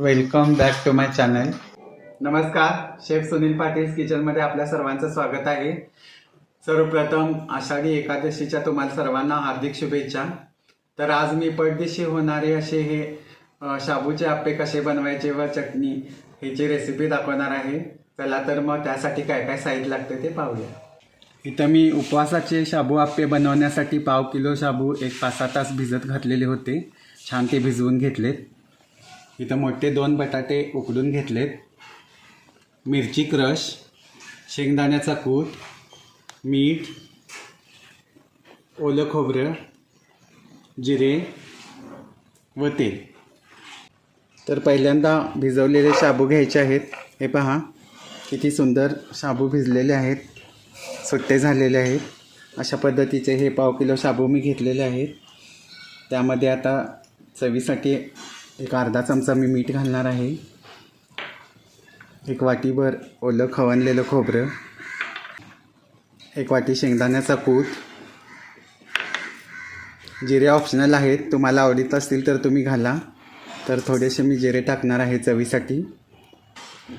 Welcome back to my channel नमस्कार chef Sunil Patil किचनमध्ये आपल्या सर्वांचं स्वागत आहे. सर्वप्रथम आषाढी एकादशीच्या तुम्हाला सर्वांना हार्दिक शुभेच्छा. तर आज मी पडदिशी होणारे असे हे शाबूचे आप्पे कसे बनवायचे व चटणी ह्याची रेसिपी दाखवणार आहे. चला तर मग त्यासाठी काय काय साहित्य लागते ते पाहूया. इथं मी उपवासाचे शाबू आप्पे बनवण्यासाठी पाव किलो शाबू एक पाच सहा तास भिजत घातलेले होते. छान ते भिजवून घेतलेत. इथं मोठे दोन बटाटे उकडून घेतलेत. मिरची क्रश शेंगदाण्याचा कूट मीठ ओलं खोबरं जिरे व तेल. तर पहिल्यांदा भिजवलेले शाबू घ्यायचे आहेत. हे पहा किती सुंदर शाबू भिजलेले आहेत. सुट्टे झालेले आहेत. अशा पद्धतीचे हे पाव किलो शाबू मी घेतलेले आहेत. त्यामध्ये आता चवीसाठी एक अर्धा चमचा मी मीठ घालणार आहे. एक वाटीभर ओलं खवणलेलं खोबरं. एक वाटी शेंगदाण्याचा कूट. जिरे ऑप्शनल आहेत तुम्हाला आवडत असतील तर तुम्ही घाला. तर थोडेसे मी जिरे टाकणार आहे चवीसाठी.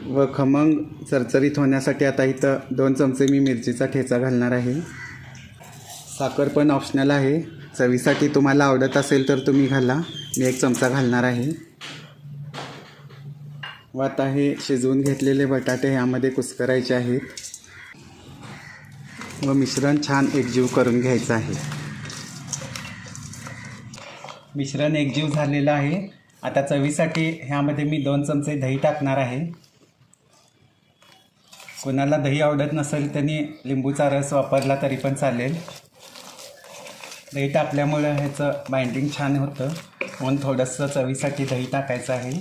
व खमंग चरचरीत होण्यासाठी आता इथं दोन चमचे मी मिरचीचा ठेचा घालणार आहे. साखर पण ऑप्शनल आहे. चवीसाठी तुम्हाला आवडत असेल तर तुम्ही घाला. मी एक चमचा घालणार आहे. व आता हे शिजवून घेतलेले बटाटे ह्यामध्ये कुस्करायचे आहेत. व मिश्रण छान एकजीव करून घ्यायचं आहे. मिश्रण एकजीव झालेलं आहे. आता चवीसाठी ह्यामध्ये मी दोन चमचे दही टाकणार आहे. कोणाला दही आवडत नसेल त्यांनी लिंबूचा रस वापरला तरी पण चालेल. दही टाकल्यामुळं ह्याचं बाइंडिंग छान होतं. म्हणून थोडंसं चवीसाठी दही टाकायचं आहे.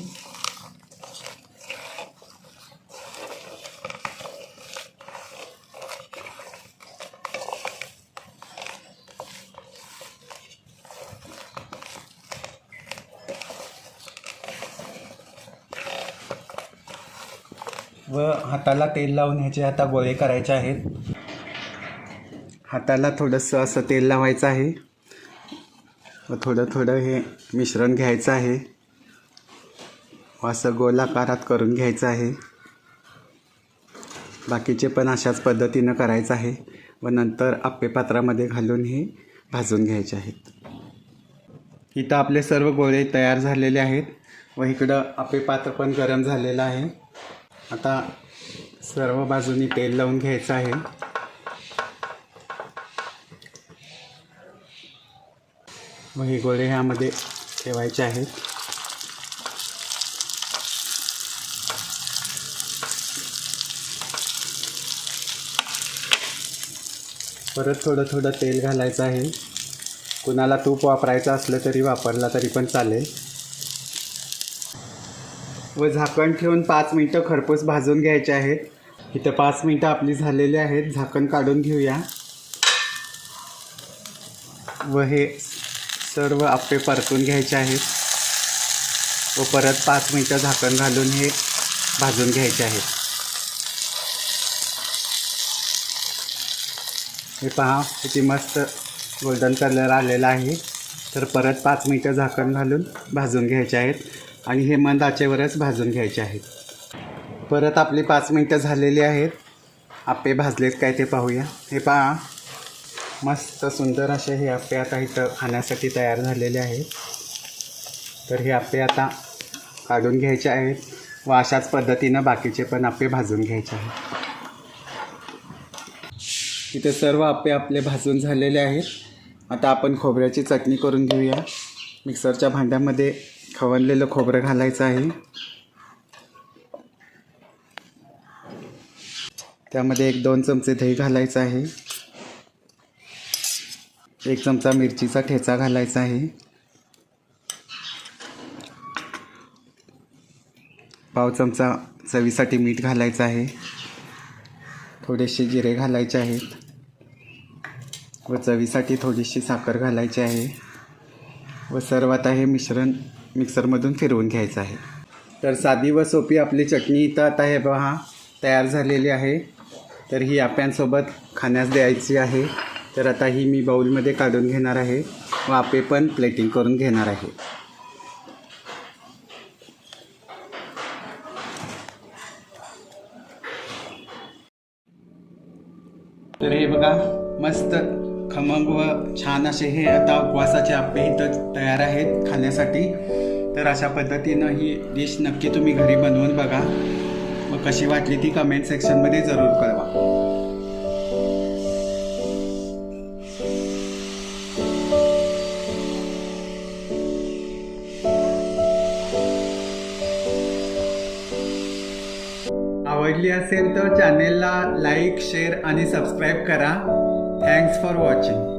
व हाताला तेल लावून ह्याचे आता गोळे करायचे आहेत. हाताला थोडंसं असं तेल लावायचं आहे. व थोडं थोडं हे मिश्रण घ्यायचं आहे. व असं गोलाकारात करून घ्यायचं आहे. बाकीचे पण अशाच पद्धतीनं करायचं आहे. व नंतर आप्पे पात्रामध्ये घालून हे भाजून घ्यायचे आहेत. इथं आपले सर्व गोळे तयार झालेले आहेत. व इकडं आप्पे पात्र पण गरम झालेलं आहे. आता सर्व बाजूनी तेल लावून घ्यायचं आहे. व हे गोळे ह्यामध्ये ठेवायचे आहेत. परत थोडं थोडं तेल घालायचं आहे. कुणाला तूप वापरायचं असलं तरी वापरला तरी पण चालेल. व झाकण ठेवून पाच मिनटं खरपूस भाजून घ्यायचे आहेत. इथं पाच मिनटं आपली झालेली आहेत. झाकण काढून घेऊया. व हे सर्व आप्पे परतून घ्यायचे आहेत. व परत पाच मिनटं झाकण घालून हे भाजून घ्यायचे आहेत. हे पहा किती मस्त गोल्डन कलर आलेला आहे. तर परत पाच मिनटं झाकण घालून भाजून घ्यायचे आहेत. आणि हे मंद आचेवरच भाजून घ्यायचे आहेत. परत आपली पाच मिनटं झालेली आहेत. आप्पे भाजलेत काय ते पाहूया. हे पहा मस्त सुंदर असे हे आप्पे आता इथं खाण्यासाठी तयार झालेले आहेत. तर हे आप्पे आता काढून घ्यायचे आहेत व अशाच पद्धतीनं बाकीचे पण आपे भाजून घ्यायचे आहेत. इथे सर्व आप्पे आपले भाजून झालेले आहेत. आता आपण खोबऱ्याची चटणी करून घेऊया. मिक्सरच्या भांड्यामध्ये खवणलेलं खोबरं घालायचं आहे. त्यामध्ये एक दोन चमचे दही घालायचं आहे. एक चमचा मिरचीचा ठेचा घालायचा आहे. पाव चमचा चवीसाठी मीठ घालायचं आहे. थोडेसे जिरे घालायचे आहेत. व चवीसाठी थोडीशी साखर घालायची आहे. व सर्वात आहे हे मिश्रण मिक्सरमधून फिरवून घ्यायचं आहे. तर साधी व सोपी आपली चटणी इथं आता हे पहा तयार झालेली आहे. तर ही आप्यांसोबत खाण्यास द्यायची आहे. तर आता ही मी बाऊलमध्ये काढून घेणार आहे. व आपे पण प्लेटिंग करून घेणार आहे. तर हे बघा मस्त खमंग व छान असे हे आता उपवासाचे आपे इथं तयार आहेत खाण्यासाठी. तर अशा पद्धतीनं ही डिश नक्की तुम्ही घरी बनवून बघा. मग कशी वाटली ती कमेंट सेक्शनमध्ये जरूर कळवा. आवडली असेल तर चॅनेलला लाईक शेअर आणि सबस्क्राईब करा. Thanks for watching